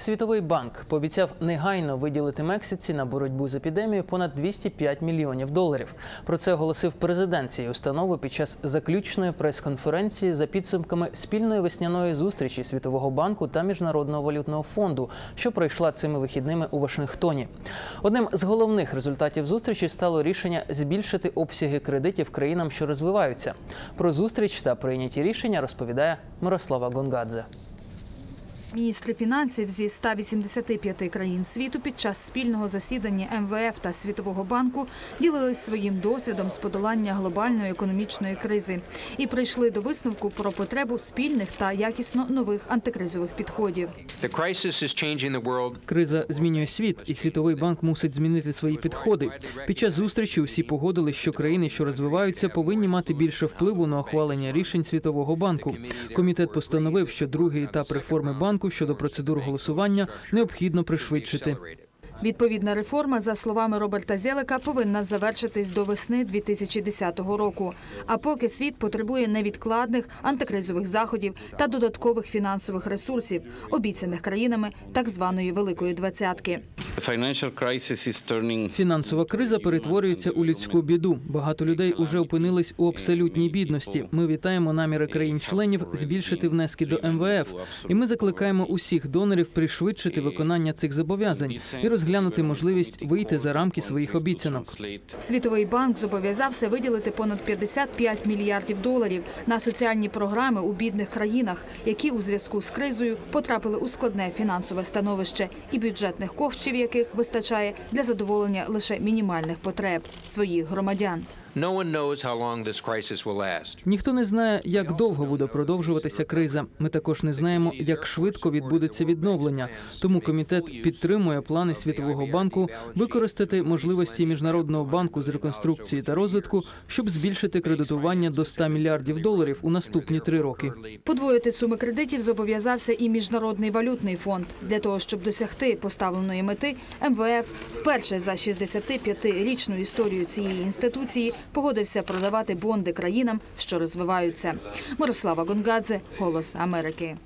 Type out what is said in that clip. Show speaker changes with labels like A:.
A: Світовий банк пообіцяв негайно виділити Мексиці на боротьбу з епідемією понад 205 мільйонів доларів. Про це оголосив президент цієї установи під час заключної прес-конференції за підсумками спільної весняної зустрічі Світового банку та Міжнародного валютного фонду, що пройшла цими вихідними у Вашингтоні. Одним з головних результатів зустрічі стало рішення збільшити обсяги кредитів країнам, що розвиваються. Про зустріч та прийняті рішення розповідає Мирослава Гонгадзе.
B: Міністри фінансів зі 185 країн світу під час спільного засідання МВФ та Світового банку ділились своїм досвідом з подолання глобальної економічної кризи і прийшли до висновку про потребу спільних та якісно нових антикризових підходів.
A: Криза змінює світ, і Світовий банк мусить змінити свої підходи. Під час зустрічі усі погодили, що країни, що розвиваються, повинні мати більше впливу на ухвалення рішень Світового банку. Комітет постановив, що другий етап реформи банку щодо процедур голосування необхідно пришвидшити.
B: Відповідна реформа, за словами Роберта Зелека, повинна завершитись до весни 2010 року. А поки світ потребує невідкладних антикризових заходів та додаткових фінансових ресурсів, обіцяних країнами так званої Великої Двадцятки.
A: Фінансова криза перетворюється у людську біду. Багато людей уже опинились у абсолютній бідності. Ми вітаємо наміри країн-членів збільшити внески до МВФ, і ми закликаємо усіх донорів пришвидшити виконання цих зобов'язань і розглянути можливість вийти за рамки своїх обіцянок.
B: Світовий банк зобов'язався виділити понад 55 мільярдів доларів на соціальні програми у бідних країнах, які у зв'язку з кризою потрапили у складне фінансове становище, і бюджетних коштів яких вистачає для задоволення лише мінімальних потреб своїх громадян.
C: No one knows how long this crisis will last.
A: Ніхто не знає, як довго буде продовжуватися криза. Ми також не знаємо, як швидко відбудеться відновлення. Тому комітет підтримує плани Світового банку використати можливості міжнародного банку з реконструкції та розвитку, щоб збільшити кредитування до 100 мільярдів доларів у наступні три роки.
B: Подвоїти суми кредитів зобов'язався і міжнародний валютний фонд. Для того щоб досягти поставленої мети, МВФ вперше за 65-річну історію цієї інституції погодився продавати бонди країнам, що розвиваються. Мирослава Гонгадзе, Голос Америки.